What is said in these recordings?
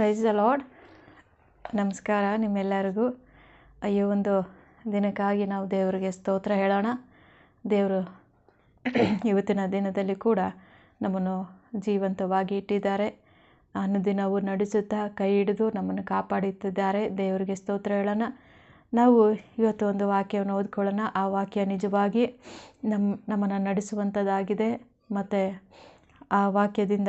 Price lord ನಮಸ್ಕಾರ ನಿಮ್ಮೆಲ್ಲರಿಗೂ. ಈ ಒಂದು ದಿನಕ್ಕಾಗಿ ನಾವು ದೇವರಿಗೆ ಸ್ತೋತ್ರ ಹೇಳೋಣ. ದೇವರು ಇವತ್ತಿನ ದಿನದಲ್ಲಿ ಕೂಡ ನಮ್ಮನ್ನು ಜೀವಂತವಾಗಿ ಇಟ್ಟಿದ್ದಾರೆ. ಅನುದಿನವೂ ನಡೆಸುತ್ತಾ ಕೈ ಹಿಡಿದು ನಮ್ಮನ್ನು ಕಾಪಾಡುತ್ತಿದ್ದಾರೆ ದೇವರಿಗೆ ಸ್ತೋತ್ರ ಹೇಳೋಣ. ನಾವು ಇವತ್ತು ಒಂದು ವಾಕ್ಯವನ್ನು ಓದ್ಕೊಳ್ಳೋಣ. ಆ ವಾಕ್ಯ ನಿಜವಾಗಿ ನಮ್ಮ ನಮ್ಮನ್ನು ನಡೆಸುವಂಥದ್ದಾಗಿದೆ. ಮತ್ತು ಆ ವಾಕ್ಯದಿಂದ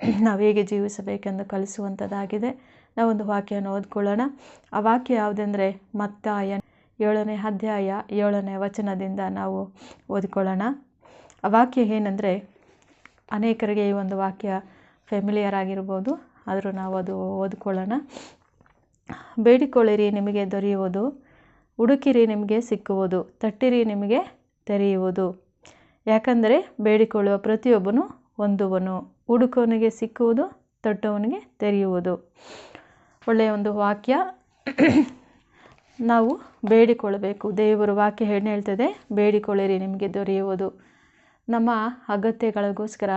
ನಾವು ಹೇಗೆ ಜೀವಿಸಬೇಕೆಂದು ಕಲಿಸುವಂಥದ್ದಾಗಿದೆ. ನಾವೊಂದು ವಾಕ್ಯವನ್ನು ಓದ್ಕೊಳ್ಳೋಣ. ಆ ವಾಕ್ಯ ಯಾವುದೆಂದರೆ ಮತ್ತಾಯ ಏಳನೇ ಅಧ್ಯಾಯ ಏಳನೇ ವಚನದಿಂದ ನಾವು ಓದಿಕೊಳ್ಳೋಣ. ಆ ವಾಕ್ಯ ಏನಂದರೆ ಅನೇಕರಿಗೆ ಈ ಒಂದು ವಾಕ್ಯ ಫೆಮಿಲಿಯರ್ ಆಗಿರ್ಬೋದು. ಆದರೂ ನಾವು ಅದು ಓದ್ಕೊಳ್ಳೋಣ. ಬೇಡಿಕೊಳ್ಳಿರಿ ನಿಮಗೆ ದೊರೆಯುವುದು. ಹುಡುಕಿರಿ ನಿಮಗೆ ಸಿಕ್ಕುವುದು. ತಟ್ಟಿರಿ ನಿಮಗೆ ತೆರೆಯುವುದು. ಯಾಕಂದರೆ ಬೇಡಿಕೊಳ್ಳುವ ಪ್ರತಿಯೊಬ್ಬನು ಹೊಂದುವನು. ಹುಡುಕೋನಿಗೆ ಸಿಕ್ಕುವುದು ತೊಟ್ಟವನಿಗೆ ತೆರೆಯುವುದು. ಒಳ್ಳೆಯ ಒಂದು ವಾಕ್ಯ. ನಾವು ಬೇಡಿಕೊಳ್ಳಬೇಕು. ದೇವರು ವಾಕ್ಯ ಏನು ಹೇಳ್ತದೆ, ಬೇಡಿಕೊಳ್ಳಿರಿ, ನಿಮಗೆ ದೊರೆಯುವುದು. ನಮ್ಮ ಅಗತ್ಯಗಳಿಗೋಸ್ಕರ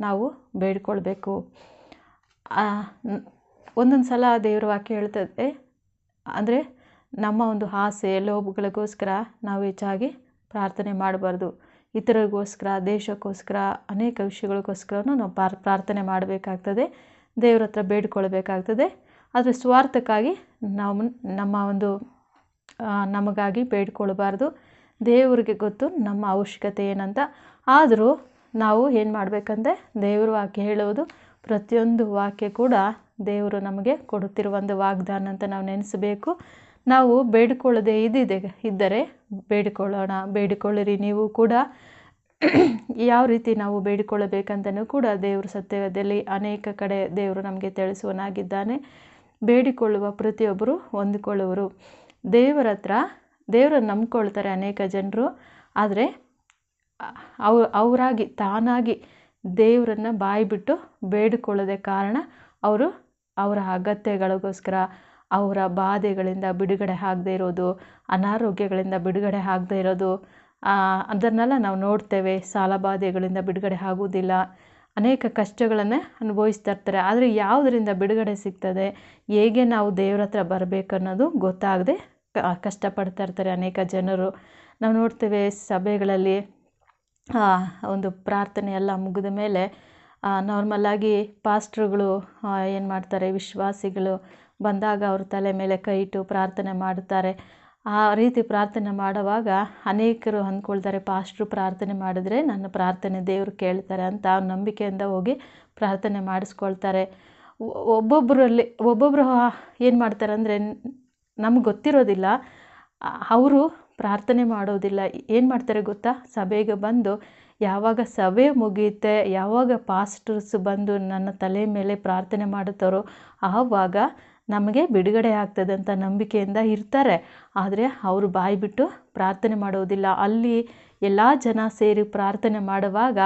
ನಾವು ಬೇಡಿಕೊಳ್ಬೇಕು ಒಂದೊಂದು ಸಲ ದೇವರ ವಾಕ್ಯ ಹೇಳ್ತದೆ, ಅಂದರೆ ನಮ್ಮ ಒಂದು ಆಸೆ, ಲೋಭಗಳಿಗೋಸ್ಕರ ನಾವು ಹೆಚ್ಚಾಗಿ ಪ್ರಾರ್ಥನೆ ಮಾಡಬಾರ್ದು. ಇತರರಿಗೋಸ್ಕರ, ದೇಶಕ್ಕೋಸ್ಕರ, ಅನೇಕ ವಿಷಯಗಳಿಗೋಸ್ಕರನೂ ನಾವು ಪಾರ್, ಪ್ರಾರ್ಥನೆ ಮಾಡಬೇಕಾಗ್ತದೆ. ದೇವ್ರ ಹತ್ರ ಬೇಡ್ಕೊಳ್ಬೇಕಾಗ್ತದೆ. ಆದರೆ ಸ್ವಾರ್ಥಕ್ಕಾಗಿ ನಾವು ನಮ್ಮ ಒಂದು ನಮಗಾಗಿ ಬೇಡ್ಕೊಳ್ಬಾರ್ದು. ದೇವರಿಗೆ ಗೊತ್ತು ನಮ್ಮ ಅವಶ್ಯಕತೆ ಏನಂತ. ಆದರೂ ನಾವು ಏನು ಮಾಡಬೇಕಂದ್ರೆ, ದೇವ್ರ ವಾಕ್ಯ ಹೇಳುವುದು ಪ್ರತಿಯೊಂದು ವಾಕ್ಯ ಕೂಡ ದೇವರು ನಮಗೆ ಕೊಡುತ್ತಿರುವ ಒಂದು ವಾಗ್ದಾನ ಅಂತ ನಾವು ನೆನೆಸಬೇಕು. ನಾವು ಬೇಡಿಕೊಳ್ಳದೆ ಇದ್ದಿದೆ, ಇದ್ದರೆ ಬೇಡಿಕೊಳ್ಳೋಣ, ಬೇಡಿಕೊಳ್ಳಿರಿ. ನೀವು ಕೂಡ ಯಾವ ರೀತಿ ನಾವು ಬೇಡಿಕೊಳ್ಳಬೇಕಂತಲೂ ಕೂಡ ದೇವರು ಸತ್ಯದಲ್ಲಿ ಅನೇಕ ಕಡೆ ದೇವರು ನಮಗೆ ತಿಳಿಸುವನಾಗಿದ್ದಾನೆ ಬೇಡಿಕೊಳ್ಳುವ ಪ್ರತಿಯೊಬ್ಬರು ಹೊಂದಿಕೊಳ್ಳುವರು. ದೇವರ ಹತ್ರ ದೇವರನ್ನು ನಂಬ್ಕೊಳ್ತಾರೆ ಅನೇಕ ಜನರು. ಆದರೆ ಅವ, ಅವರಾಗಿ, ತಾನಾಗಿ ದೇವರನ್ನು ಬಾಯಿ ಬಿಟ್ಟು ಬೇಡಿಕೊಳ್ಳದೆ ಕಾರಣ ಅವರು ಅವರ ಅಗತ್ಯಗಳಿಗೋಸ್ಕರ ಅವರ ಬಾಧೆಗಳಿಂದ ಬಿಡುಗಡೆ ಆಗದೇ ಇರೋದು, ಅನಾರೋಗ್ಯಗಳಿಂದ ಬಿಡುಗಡೆ ಆಗದೇ ಇರೋದು ಅದನ್ನೆಲ್ಲ ನಾವು ನೋಡ್ತೇವೆ. ಸಾಲ ಬಾಧೆಗಳಿಂದ ಬಿಡುಗಡೆ ಆಗುವುದಿಲ್ಲ. ಅನೇಕ ಕಷ್ಟಗಳನ್ನು ಅನುಭವಿಸ್ತಾ ಇರ್ತಾರೆ. ಆದರೆ ಯಾವುದರಿಂದ ಬಿಡುಗಡೆ ಸಿಗ್ತದೆ? ಹೇಗೆ ನಾವು ದೇವ್ರ ಹತ್ರ ಬರಬೇಕು ಅನ್ನೋದು ಗೊತ್ತಾಗದೆ ಕಷ್ಟಪಡ್ತಾ ಇರ್ತಾರೆ ಅನೇಕ ಜನರು. ನಾವು ನೋಡ್ತೇವೆ ಸಭೆಗಳಲ್ಲಿ ಒಂದು ಪ್ರಾರ್ಥನೆ ಎಲ್ಲ ಮುಗಿದ ಮೇಲೆ ನಾರ್ಮಲ್ಲಾಗಿ ಪಾಸ್ಟ್ರುಗಳು ಏನು ಮಾಡ್ತಾರೆ, ವಿಶ್ವಾಸಿಗಳು ಬಂದಾಗ ಅವ್ರ ತಲೆ ಮೇಲೆ ಕೈ ಇಟ್ಟು ಪ್ರಾರ್ಥನೆ ಮಾಡುತ್ತಾರೆ. ಆ ರೀತಿ ಪ್ರಾರ್ಥನೆ ಮಾಡುವಾಗ ಅನೇಕರು ಅಂದ್ಕೊಳ್ತಾರೆ, ಪಾಸ್ಟ್ರು ಪ್ರಾರ್ಥನೆ ಮಾಡಿದ್ರೆ ನನ್ನ ಪ್ರಾರ್ಥನೆ ದೇವರು ಕೇಳ್ತಾರೆ ಅಂತ ಅವ್ರ ನಂಬಿಕೆಯಿಂದ ಹೋಗಿ ಪ್ರಾರ್ಥನೆ ಮಾಡಿಸ್ಕೊಳ್ತಾರೆ. ಒಬ್ಬೊಬ್ಬರಲ್ಲಿ ಒಬ್ಬೊಬ್ಬರು ಏನು ಮಾಡ್ತಾರೆ ಅಂದರೆ, ನಮ್ಗೆ ಗೊತ್ತಿರೋದಿಲ್ಲ. ಅವರು ಪ್ರಾರ್ಥನೆ ಮಾಡೋದಿಲ್ಲ. ಏನು ಮಾಡ್ತಾರೆ ಗೊತ್ತಾ? ಸಭೆಗೆ ಬಂದು, ಯಾವಾಗ ಸಭೆ ಮುಗಿಯುತ್ತೆ, ಯಾವಾಗ ಪಾಸ್ಟರ್ಸ್ ಬಂದು ನನ್ನ ತಲೆ ಮೇಲೆ ಪ್ರಾರ್ಥನೆ ಮಾಡುತ್ತಾರೋ, ಆವಾಗ ನಮಗೆ ಬಿಡುಗಡೆ ಆಗ್ತದೆ ಅಂತ ನಂಬಿಕೆಯಿಂದ ಇರ್ತಾರೆ. ಆದರೆ ಅವರು ಬಾಯಿ ಬಿಟ್ಟು ಪ್ರಾರ್ಥನೆ ಮಾಡೋದಿಲ್ಲ. ಅಲ್ಲಿ ಎಲ್ಲ ಜನ ಸೇರಿ ಪ್ರಾರ್ಥನೆ ಮಾಡುವಾಗ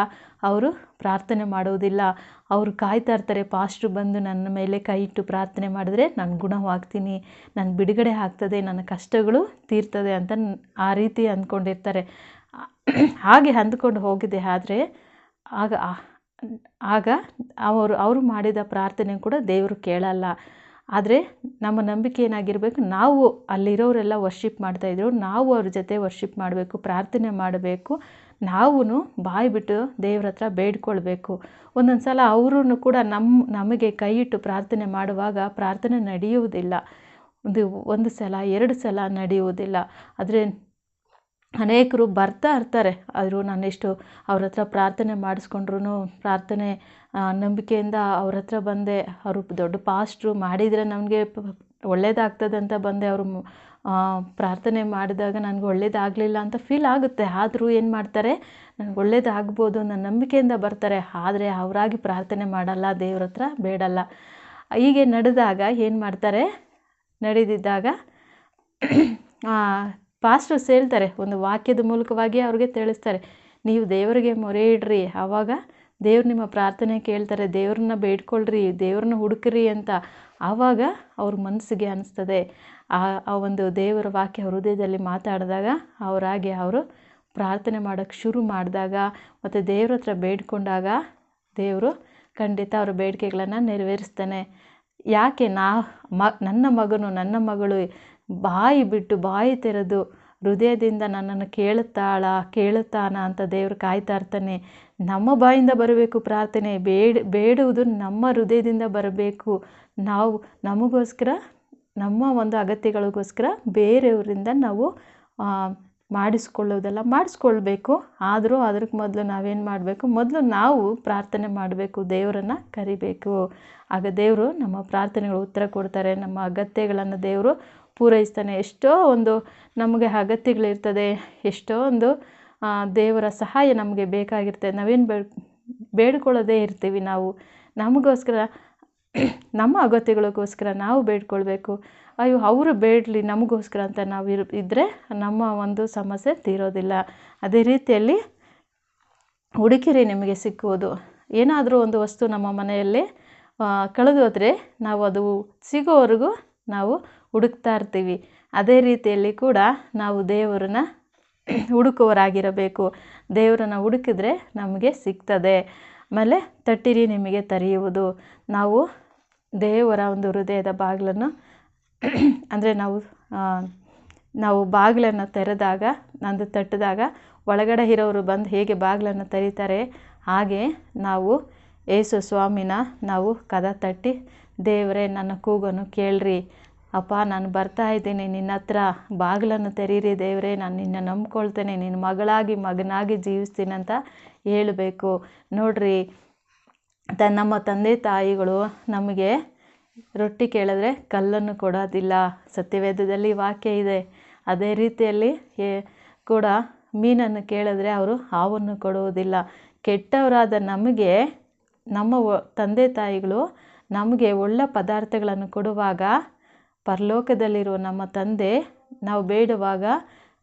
ಅವರು ಪ್ರಾರ್ಥನೆ ಮಾಡುವುದಿಲ್ಲ. ಅವರು ಕಾಯ್ತಾ ಇರ್ತಾರೆ, ಪಾಸ್ಟ್ರು ಬಂದು ನನ್ನ ಮೇಲೆ ಕೈ ಇಟ್ಟು ಪ್ರಾರ್ಥನೆ ಮಾಡಿದ್ರೆ ನಾನು ಗುಣವಾಗ್ತೀನಿ, ನಾನು ಬಿಡುಗಡೆ ಆಗ್ತದೆ, ನನ್ನ ಕಷ್ಟಗಳು ತೀರ್ತದೆ ಅಂತ ಆ ರೀತಿ ಅಂದ್ಕೊಂಡಿರ್ತಾರೆ. ಹಾಗೆ ಅಂದ್ಕೊಂಡು ಹೋಗಿದೆ. ಆದರೆ ಆಗ ಆಗ ಅವರು ಅವರು ಮಾಡಿದ ಪ್ರಾರ್ಥನೆ ಕೂಡ ದೇವರು ಕೇಳಲ್ಲ. ಆದರೆ ನಮ್ಮ ನಂಬಿಕೆ ಏನಾಗಿರಬೇಕು, ನಾವು ಅಲ್ಲಿರೋರೆಲ್ಲ ವರ್ಷಿಪ್ ಮಾಡ್ತಾಯಿದ್ರು ನಾವು ಅವ್ರ ಜೊತೆ ವರ್ಷಿಪ್ ಮಾಡಬೇಕು, ಪ್ರಾರ್ಥನೆ ಮಾಡಬೇಕು ನಾವು ಬಾಯಿ ಬಿಟ್ಟು ದೇವ್ರ ಹತ್ರ ಬೇಡ್ಕೊಳ್ಬೇಕು. ಒಂದೊಂದು ಸಲ ಅವರೂ ಕೂಡ ನಮ್ಮ ನಮಗೆ ಕೈ ಇಟ್ಟು ಪ್ರಾರ್ಥನೆ ಮಾಡುವಾಗ ಪ್ರಾರ್ಥನೆ ನಡೆಯುವುದಿಲ್ಲ. ಒಂದು ಒಂದು ಸಲ, ಎರಡು ಸಲ ನಡೆಯುವುದಿಲ್ಲ. ಆದರೆ ಅನೇಕರು ಬರ್ತಾ ಇರ್ತಾರೆ. ಆದರೂ ನಾನೆಷ್ಟು ಅವ್ರ ಹತ್ರ ಪ್ರಾರ್ಥನೆ ಮಾಡಿಸ್ಕೊಂಡ್ರು ಪ್ರಾರ್ಥನೆ ನಂಬಿಕೆಯಿಂದ ಅವ್ರ ಹತ್ರ ಬಂದೆ. ಅವರು ದೊಡ್ಡ ಪಾಸ್ಟ್ರು ಮಾಡಿದರೆ ನಮಗೆ ಒಳ್ಳೇದಾಗ್ತದೆ ಅಂತ ಬಂದೆ. ಅವರು ಪ್ರಾರ್ಥನೆ ಮಾಡಿದಾಗ ನನಗೆ ಒಳ್ಳೇದಾಗಲಿಲ್ಲ ಅಂತ ಫೀಲ್ ಆಗುತ್ತೆ. ಆದರೂ ಏನು ಮಾಡ್ತಾರೆ? ನನಗೆ ಒಳ್ಳೇದಾಗ್ಬೋದು ನನ್ನ ನಂಬಿಕೆಯಿಂದ ಬರ್ತಾರೆ. ಆದರೆ ಅವರಾಗಿ ಪ್ರಾರ್ಥನೆ ಮಾಡಲ್ಲ, ದೇವ್ರ ಹತ್ರ ಬೇಡಲ್ಲ. ಹೀಗೆ ನಡೆದಾಗ ಏನು ಮಾಡ್ತಾರೆ? ನಡೆದಿದ್ದಾಗ ಪಾಸ್ಟರ್ಸ್ ಹೇಳ್ತಾರೆ ಒಂದು ವಾಕ್ಯದ ಮೂಲಕವಾಗಿ ಅವ್ರಿಗೆ ತಿಳಿಸ್ತಾರೆ. ನೀವು ದೇವರಿಗೆ ಮೊರೆ ಇಡ್ರಿ, ಆವಾಗ ದೇವ್ರು ನಿಮ್ಮ ಪ್ರಾರ್ಥನೆ ಕೇಳ್ತಾರೆ, ದೇವ್ರನ್ನ ಬೇಡ್ಕೊಳ್ರಿ, ದೇವ್ರನ್ನ ಹುಡುಕ್ರಿ ಅಂತ ಆವಾಗ ಅವ್ರ ಮನಸ್ಸಿಗೆ ಅನಿಸ್ತದೆ. ಆ ಆ ಒಂದು ದೇವರ ವಾಕ್ಯ ಹೃದಯದಲ್ಲಿ ಮಾತಾಡಿದಾಗ ಅವರಾಗಿ ಅವರು ಪ್ರಾರ್ಥನೆ ಮಾಡೋಕ್ಕೆ ಶುರು ಮಾಡಿದಾಗ ಮತ್ತು ದೇವ್ರ ಹತ್ರ ಬೇಡ್ಕೊಂಡಾಗ ದೇವರು ಖಂಡಿತ ಅವ್ರ ಬೇಡಿಕೆಗಳನ್ನು ನೆರವೇರಿಸ್ತಾನೆ. ಯಾಕೆ ನಾ ಮ, ನನ್ನ ಮಗನು ನನ್ನ ಮಗಳು ಬಾಯಿ ಬಿಟ್ಟು ಬಾಯಿ ತೆರೆದು ಹೃದಯದಿಂದ ನನ್ನನ್ನು ಕೇಳುತ್ತಾಳ, ಕೇಳುತ್ತಾನ ಅಂತ ದೇವರು ಕಾಯ್ತಾ ಇರ್ತಾನೆ. ನಮ್ಮ ಬಾಯಿಂದ ಬರಬೇಕು ಪ್ರಾರ್ಥನೆ, ಬೇಡ, ಬೇಡುವುದು ನಮ್ಮ ಹೃದಯದಿಂದ ಬರಬೇಕು. ನಾವು ನಮಗೋಸ್ಕರ, ನಮ್ಮ ಒಂದು ಅಗತ್ಯಗಳಿಗೋಸ್ಕರ ಬೇರೆಯವರಿಂದ ನಾವು ಮಾಡಿಸ್ಕೊಳ್ಳೋದೆಲ್ಲ ಮಾಡಿಸ್ಕೊಳ್ಬೇಕು. ಆದರೂ ಅದಕ್ಕೆ ಮೊದಲು ನಾವೇನು ಮಾಡಬೇಕು? ಮೊದಲು ನಾವು ಪ್ರಾರ್ಥನೆ ಮಾಡಬೇಕು, ದೇವರನ್ನು ಕರಿಬೇಕು. ಆಗ ದೇವರು ನಮ್ಮ ಪ್ರಾರ್ಥನೆಗಳು ಉತ್ತರ ಕೊಡ್ತಾರೆ. ನಮ್ಮ ಅಗತ್ಯಗಳನ್ನು ದೇವರು ಪೂರೈಸ್ತಾನೆ. ಎಷ್ಟೋ ಒಂದು ನಮಗೆ ಅಗತ್ಯಗಳಿರ್ತದೆ, ಎಷ್ಟೋ ಒಂದು ದೇವರ ಸಹಾಯ ನಮಗೆ ಬೇಕಾಗಿರ್ತದೆ. ನಾವೇನು ಬೇಡ್, ಬೇಡ್ಕೊಳ್ಳೋದೇ ಇರ್ತೀವಿ ನಾವು. ನಮಗೋಸ್ಕರ, ನಮ್ಮ ಅಗತ್ಯಗಳಿಗೋಸ್ಕರ ನಾವು ಬೇಡ್ಕೊಳ್ಬೇಕು. ಅಯ್ಯೋ, ಅವರು ಬೇಡಲಿ, ನಮಗೋಸ್ಕರ ಅಂತ ನಾವು ಇರ್ ಇದ್ದರೆ ನಮ್ಮ ಒಂದು ಸಮಸ್ಯೆ ತೀರೋದಿಲ್ಲ. ಅದೇ ರೀತಿಯಲ್ಲಿ ಹುಡುಕಿರಿ ನಿಮಗೆ ಸಿಕ್ಕುವುದು. ಏನಾದರೂ ಒಂದು ವಸ್ತು ನಮ್ಮ ಮನೆಯಲ್ಲಿ ಕಳೆದೋದ್ರೆ ನಾವು ಅದು ಸಿಗೋವರೆಗೂ ನಾವು ಹುಡುಕ್ತಾ ಇರ್ತೀವಿ. ಅದೇ ರೀತಿಯಲ್ಲಿ ಕೂಡ ನಾವು ದೇವರನ್ನ ಹುಡುಕುವರಾಗಿರಬೇಕು ದೇವರನ್ನ ಹುಡುಕಿದ್ರೆ ನಮಗೆ ಸಿಗ್ತದೆ. ಆಮೇಲೆ ತಟ್ಟಿರಿ ನಿಮಗೆ ತರೆಯುವುದು. ನಾವು ದೇವರ ಒಂದು ಹೃದಯದ ಬಾಗಿಲನ್ನು ಅಂದರೆ ನಾವು ನಾವು ಬಾಗಿಲನ್ನು ತೆರೆದಾಗ, ನಂದು ತಟ್ಟಿದಾಗ ಒಳಗಡೆ ಇರೋರು ಬಂದು ಹೇಗೆ ಬಾಗಿಲನ್ನು ತೆರೀತಾರೆ? ಹಾಗೆ ನಾವು ಏಸು ಸ್ವಾಮಿನ ನಾವು ಕದ ತಟ್ಟಿ, ದೇವರೇ ನನ್ನ ಕೂಗನ್ನು ಕೇಳ್ರಿ. ಅಪ್ಪ, ನಾನು ಬರ್ತಾ ಇದ್ದೀನಿ. ನಿನ್ನ ಹತ್ರ ಬಾಗಿಲನ್ನು ತೆರೀರಿ ದೇವರೇ. ನಾನು ನಿನ್ನ ನಂಬ್ಕೊಳ್ತೇನೆ. ನಿನ್ನ ಮಗಳಾಗಿ, ಮಗನಾಗಿ ಜೀವಿಸ್ತೀನಿ ಅಂತ ಹೇಳಬೇಕು. ನೋಡ್ರಿ ತ ನಮ್ಮ ತಂದೆ ತಾಯಿಗಳು ನಮಗೆ ರೊಟ್ಟಿ ಕೇಳಿದ್ರೆ ಕಲ್ಲನ್ನು ಕೊಡೋದಿಲ್ಲ. ಸತ್ಯವೇದದಲ್ಲಿ ವಾಕ್ಯ ಇದೆ. ಅದೇ ರೀತಿಯಲ್ಲಿ ಕೂಡ ಮೀನನ್ನು ಕೇಳಿದ್ರೆ ಅವರು ಹಾವನ್ನು ಕೊಡುವುದಿಲ್ಲ. ಕೆಟ್ಟವರಾದ ನಮಗೆ, ನಮ್ಮ ತಂದೆ ತಾಯಿಗಳು ನಮಗೆ ಒಳ್ಳೆ ಪದಾರ್ಥಗಳನ್ನು ಕೊಡುವಾಗ ಪರಲೋಕದಲ್ಲಿರುವ ನಮ್ಮ ತಂದೆ ನಾವು ಬೇಡುವಾಗ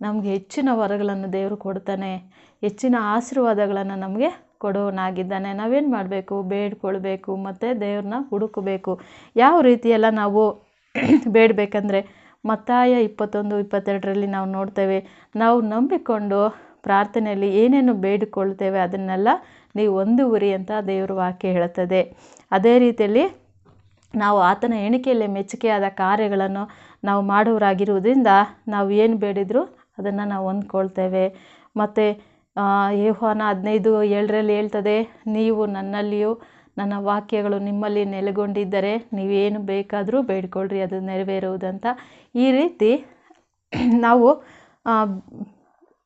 ನಮಗೆ ಹೆಚ್ಚಿನ ವರಗಳನ್ನು ದೇವರು ಕೊಡ್ತಾನೆ. ಹೆಚ್ಚಿನ ಆಶೀರ್ವಾದಗಳನ್ನು ನಮಗೆ ಕೊಡೋನಾಗಿದ್ದಾನೆ ನಾವೇನು ಮಾಡಬೇಕು? ಬೇಡ್ಕೊಳ್ಬೇಕು. ಮತ್ತು ದೇವ್ರನ್ನ ಹುಡುಕಬೇಕು. ಯಾವ ರೀತಿಯೆಲ್ಲ ನಾವು ಬೇಡಬೇಕಂದ್ರೆ ಮತ್ತಾಯ ಇಪ್ಪತ್ತೊಂದು, ಇಪ್ಪತ್ತೆರಡರಲ್ಲಿ ನಾವು ನೋಡ್ತೇವೆ, ನಾವು ನಂಬಿಕೊಂಡು ಪ್ರಾರ್ಥನೆಯಲ್ಲಿ ಏನೇನು ಬೇಡಿಕೊಳ್ತೇವೆ ಅದನ್ನೆಲ್ಲ ನೀವು ಒಂದು ಉರಿ ಅಂತ ದೇವರು ವಾಕ್ಯ ಹೇಳುತ್ತದೆ. ಅದೇ ರೀತಿಯಲ್ಲಿ ನಾವು ಆತನ ಎಣಿಕೆಯಲ್ಲಿ ಮೆಚ್ಚುಗೆಯಾದ ಕಾರ್ಯಗಳನ್ನು ನಾವು ಮಾಡುವರಾಗಿರುವುದರಿಂದ ನಾವು ಏನು ಬೇಡಿದರೂ ಅದನ್ನು ನಾವು ಹೊಂದ್ಕೊಳ್ತೇವೆ. ಮತ್ತು ಯೋಹಾನ ಹದಿನೈದು ಏಳರಲ್ಲಿ ಹೇಳ್ತದೆ, ನೀವು ನನ್ನಲ್ಲಿಯೂ ನನ್ನ ವಾಕ್ಯಗಳು ನಿಮ್ಮಲ್ಲಿ ನೆಲೆಗೊಂಡಿದ್ದರೆ ನೀವೇನು ಬೇಕಾದರೂ ಬೇಡ್ಕೊಳ್ರಿ ಅದು ನೆರವೇರುವುದಂತ. ಈ ರೀತಿ ನಾವು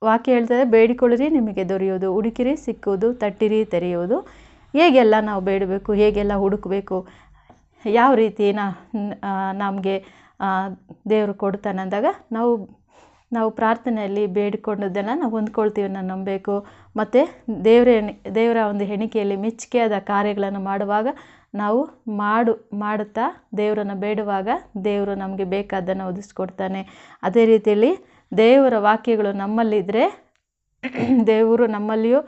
ವಾಕ್ಯ ಹೇಳ್ತದೆ, ಬೇಡಿಕೊಳ್ಳ್ರಿ, ನಿಮಗೆ ದೊರೆಯೋದು ಹುಡುಕಿರಿ, ಸಿಕ್ಕುವುದು, ತಟ್ಟಿರಿ, ತೆರೆಯುವುದು. ಹೇಗೆಲ್ಲ ನಾವು ಬೇಡಬೇಕು, ಹೇಗೆಲ್ಲ ಹುಡುಕಬೇಕು ಯಾವ ರೀತಿ ನಮಗೆ ದೇವರು ಕೊಡ್ತಾನೆ ಅಂದಾಗ ನಾವು ನಾವು ಪ್ರಾರ್ಥನೆಯಲ್ಲಿ ಬೇಡಿಕೊಂಡದ್ದನ್ನು ನಾವು ಹೊಂದ್ಕೊಳ್ತೀವಿ, ನಾನು ನಂಬಬೇಕು. ಮತ್ತು ದೇವರ ದೇವರ ಒಂದು ಹೆಣಿಕೆಯಲ್ಲಿ ಮೆಚ್ಚುಗೆಯಾದ ಕಾರ್ಯಗಳನ್ನು ಮಾಡುವಾಗ ನಾವು ಮಾಡು, ಮಾಡುತ್ತಾ ದೇವರನ್ನು ಬೇಡುವಾಗ ದೇವರು ನಮಗೆ ಬೇಕಾದ್ದನ್ನು ಒದಿಸ್ಕೊಡ್ತಾನೆ ಅದೇ ರೀತಿಯಲ್ಲಿ ದೇವರ ವಾಕ್ಯಗಳು ನಮ್ಮಲ್ಲಿದ್ದರೆ ದೇವರು ನಮ್ಮಲ್ಲಿಯೂ,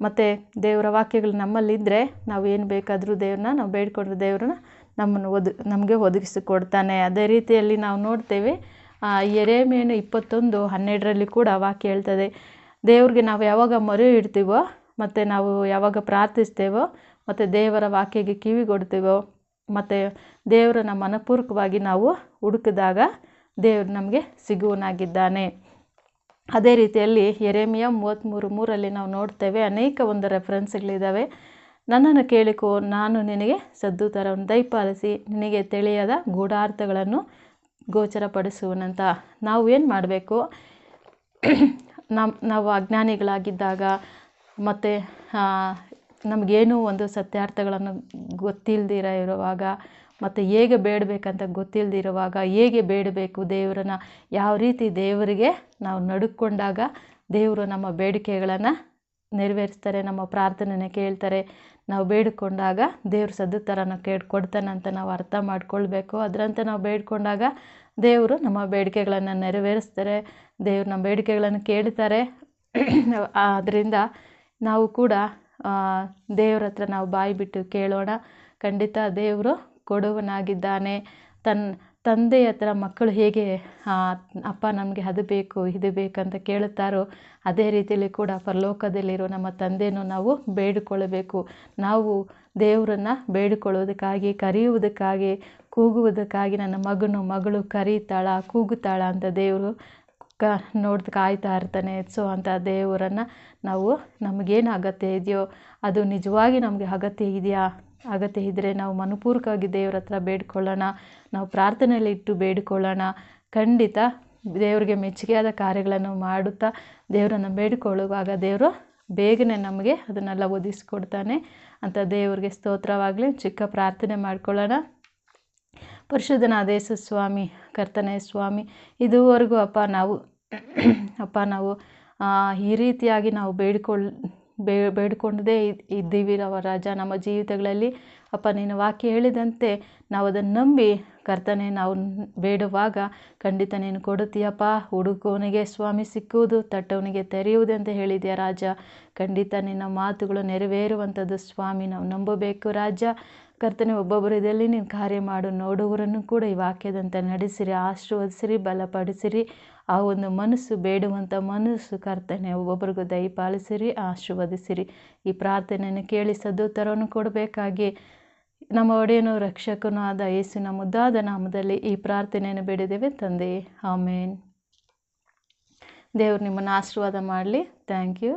ಮತ್ತು ದೇವರ ವಾಕ್ಯಗಳು ನಮ್ಮಲ್ಲಿದ್ದರೆ ನಾವು ಏನು ಬೇಕಾದರೂ ದೇವ್ರನ್ನ, ನಾವು ಬೇಡಿಕೊಂಡ್ರೆ ದೇವ್ರನ್ನ ನಮ್ಮನ್ನು ಒದ, ನಮಗೆ ಒದಗಿಸಿಕೊಡ್ತಾನೆ. ಅದೇ ರೀತಿಯಲ್ಲಿ ನಾವು ನೋಡ್ತೇವೆ ಎರೆಮೆಯನ್ನು ಇಪ್ಪತ್ತೊಂದು ಹನ್ನೆರಡರಲ್ಲಿ ಕೂಡ ವಾಕ್ಯ ಹೇಳ್ತದೆ, ದೇವ್ರಿಗೆ ನಾವು ಯಾವಾಗ ಮೊರೆ ಇಡ್ತೀವೋ, ಮತ್ತು ನಾವು ಯಾವಾಗ ಪ್ರಾರ್ಥಿಸ್ತೇವೋ, ಮತ್ತು ದೇವರ ವಾಕ್ಯಗೆ ಕಿವಿಗೊಡ್ತೀವೋ ಮತ್ತು ದೇವರನ್ನು ಮನಪೂರ್ವಕವಾಗಿ ನಾವು ಹುಡುಕಿದಾಗ ದೇವರು ನಮಗೆ ಸಿಗುವನಾಗಿದ್ದಾನೆ. ಅದೇ ರೀತಿಯಲ್ಲಿ ಎರೆಮಿಯ ಮೂವತ್ತ್ಮೂರು ಮೂರಲ್ಲಿ ನಾವು ನೋಡ್ತೇವೆ, ಅನೇಕ ಒಂದು ರೆಫರೆನ್ಸ್ಗಳಿದ್ದಾವೆ ನನ್ನನ್ನು ಕೇಳಿಕೋ, ನಾನು ನಿನಗೆ ಸದ್ದುತರವನ್ನು ದಯಪಾಲಿಸಿ ನಿನಗೆ ತಿಳಿಯದ ಗೂಢಾರ್ಥಗಳನ್ನು ಗೋಚರಪಡಿಸುವನಂತ. ನಾವು ಏನು ಮಾಡಬೇಕು? ನಮ್ಮ ನಾವು ಅಜ್ಞಾನಿಗಳಾಗಿದ್ದಾಗ ಮತ್ತು ನಮಗೇನೂ ಒಂದು ಸತ್ಯಾರ್ಥಗಳನ್ನು ಗೊತ್ತಿಲ್ಲದಿರ ಇರುವಾಗ ಮತ್ತು ಹೇಗೆ ಬೇಡಬೇಕಂತ ಗೊತ್ತಿಲ್ಲದಿರುವಾಗ ಹೇಗೆ ಬೇಡಬೇಕು ದೇವರನ್ನ? ಯಾವ ರೀತಿ ದೇವರಿಗೆ ನಾವು ನಡುಕೊಂಡಾಗ ದೇವರು ನಮ್ಮ ಬೇಡಿಕೆಗಳನ್ನು ನೆರವೇರಿಸ್ತಾರೆ, ನಮ್ಮ ಪ್ರಾರ್ಥನೆನ ಕೇಳ್ತಾರೆ. ನಾವು ಬೇಡಿಕೊಂಡಾಗ ದೇವ್ರು ಸದ್ದುತರನ ಕೇಳಿ ಅಂತ ನಾವು ಅರ್ಥ ಮಾಡ್ಕೊಳ್ಬೇಕು. ಅದರಂತೆ ನಾವು ಬೇಡಿಕೊಂಡಾಗ ದೇವರು ನಮ್ಮ ಬೇಡಿಕೆಗಳನ್ನು ನೆರವೇರಿಸ್ತಾರೆ, ದೇವ್ರು ನಮ್ಮ ಬೇಡಿಕೆಗಳನ್ನು ಕೇಳ್ತಾರೆ. ಆದ್ದರಿಂದ ನಾವು ಕೂಡ ದೇವ್ರ ಹತ್ರ ನಾವು ಬಾಯಿ ಬಿಟ್ಟು ಕೇಳೋಣ. ಖಂಡಿತ ದೇವರು ಕೊಡುವನಾಗಿದ್ದಾನೆ. ತನ್ನ ತಂದೆಯ ಹತ್ರ ಮಕ್ಕಳು ಹೇಗೆ ಅಪ್ಪ ನಮಗೆ ಅದು ಬೇಕು, ಇದು ಬೇಕಂತ ಕೇಳುತ್ತಾರೋ, ಅದೇ ರೀತಿಯಲ್ಲಿ ಕೂಡ ಪರಲೋಕದಲ್ಲಿರೋ ನಮ್ಮ ತಂದೆಯನ್ನು ನಾವು ಬೇಡಿಕೊಳ್ಳಬೇಕು. ನಾವು ದೇವರನ್ನು ಬೇಡಿಕೊಳ್ಳುವುದಕ್ಕಾಗಿ, ಕರೆಯುವುದಕ್ಕಾಗಿ, ಕೂಗುವುದಕ್ಕಾಗಿ ನನ್ನ ಮಗನು ಮಗಳು ಕರೀತಾಳ, ಕೂಗುತ್ತಾಳ ಅಂತ ದೇವರು ಕ ನೋಡ್ದು ಕಾಯ್ತಾ ಇರ್ತಾನೆ. ಸೊ, ಅಂತ ದೇವರನ್ನು ನಾವು ನಮಗೇನು ಅಗತ್ಯ ಇದೆಯೋ, ಅದು ನಿಜವಾಗಿ ನಮಗೆ ಅಗತ್ಯ ಇದೆಯಾ? ಅಗತ್ಯ ಇದ್ದರೆ ನಾವು ಮನಪೂರ್ವಕವಾಗಿ ದೇವ್ರ ಹತ್ರ ಬೇಡ್ಕೊಳ್ಳೋಣ. ನಾವು ಪ್ರಾರ್ಥನೆಯಲ್ಲಿ ಇಟ್ಟು ಬೇಡಿಕೊಳ್ಳೋಣ. ಖಂಡಿತ ದೇವರಿಗೆ ಮೆಚ್ಚುಗೆಯಾದ ಕಾರ್ಯಗಳನ್ನು ಮಾಡುತ್ತಾ ದೇವರನ್ನು ಬೇಡಿಕೊಳ್ಳುವಾಗ ದೇವರು ಬೇಗನೆ ನಮಗೆ ಅದನ್ನೆಲ್ಲ ಒದಗಿಸ್ಕೊಡ್ತಾನೆ ಅಂತ ದೇವರಿಗೆ ಸ್ತೋತ್ರವಾಗಲಿ ಚಿಕ್ಕ ಪ್ರಾರ್ಥನೆ ಮಾಡ್ಕೊಳ್ಳೋಣ. ಪರಿಶುದ್ಧನಾದೇಶ ಸ್ವಾಮಿ, ಕರ್ತನೆ ಸ್ವಾಮಿ, ಇದುವರೆಗೂ ಅಪ್ಪ ನಾವು ಅಪ್ಪ ನಾವು ಈ ರೀತಿಯಾಗಿ ನಾವು ಬೇಡಿಕೊಳ್ಳ ಬೇ ಬೇಡಿಕೊಂಡದೇ ಇದ್ದೀವಿ ನಾವು ರಾಜ. ನಮ್ಮ ಜೀವಿತಗಳಲ್ಲಿ ಅಪ್ಪ ನೀನು ವಾಕ್ಯ ಹೇಳಿದಂತೆ ನಾವು ಅದನ್ನು ನಂಬಿ ಕರ್ತನೆ ನಾವು ಬೇಡುವಾಗ ಖಂಡಿತ ನೀನು ಕೊಡುತ್ತೀಯಪ್ಪ. ಹುಡುಕೋನಿಗೆ ಸ್ವಾಮಿ ಸಿಕ್ಕುವುದು, ತಟ್ಟವನಿಗೆ ತೆರೆಯುವುದು ಅಂತ ಹೇಳಿದೆಯಾ ರಾಜ. ಖಂಡಿತ ನಿನ್ನ ಮಾತುಗಳು ನೆರವೇರುವಂಥದ್ದು ಸ್ವಾಮಿ, ನಾವು ನಂಬಬೇಕು ರಾಜ. ಕರ್ತನೆ, ಒಬ್ಬೊಬ್ಬರು ಇದರಲ್ಲಿ ನೀನು ಕಾರ್ಯ ಮಾಡು. ನೋಡುವರನ್ನು ಕೂಡ ಈ ವಾಕ್ಯದಂತೆ ನಡೆಸಿರಿ, ಆಶೀರ್ವದಿಸಿರಿ, ಬಲಪಡಿಸಿರಿ. ಆ ಒಂದು ಮನಸ್ಸು ಬೇಡುವಂಥ ಮನಸ್ಸು ಕರ್ತನೆ ಒಬ್ಬೊಬ್ಬರಿಗೂ ದಯಪಾಲಿಸಿರಿ, ಆಶೀರ್ವದಿಸಿರಿ. ಈ ಪ್ರಾರ್ಥನೆಯನ್ನು ಕೇಳಿ ಸದುತ್ತರವನ್ನು ಕೊಡಬೇಕಾಗಿ ನಮ್ಮ ಒಡೆಯನು ರಕ್ಷಕನೂ ಆದ ಯೇಸುವಿನ ಮುದ್ದಾದ ನಾಮದಲ್ಲಿ ಈ ಪ್ರಾರ್ಥನೆಯನ್ನು ಬೇಡಿದ್ದೇವೆ. ತಂದೆ, ಆಮೇನ್. ದೇವರು ನಿಮ್ಮನ್ನು ಆಶೀರ್ವಾದ ಮಾಡಲಿ. Thank you.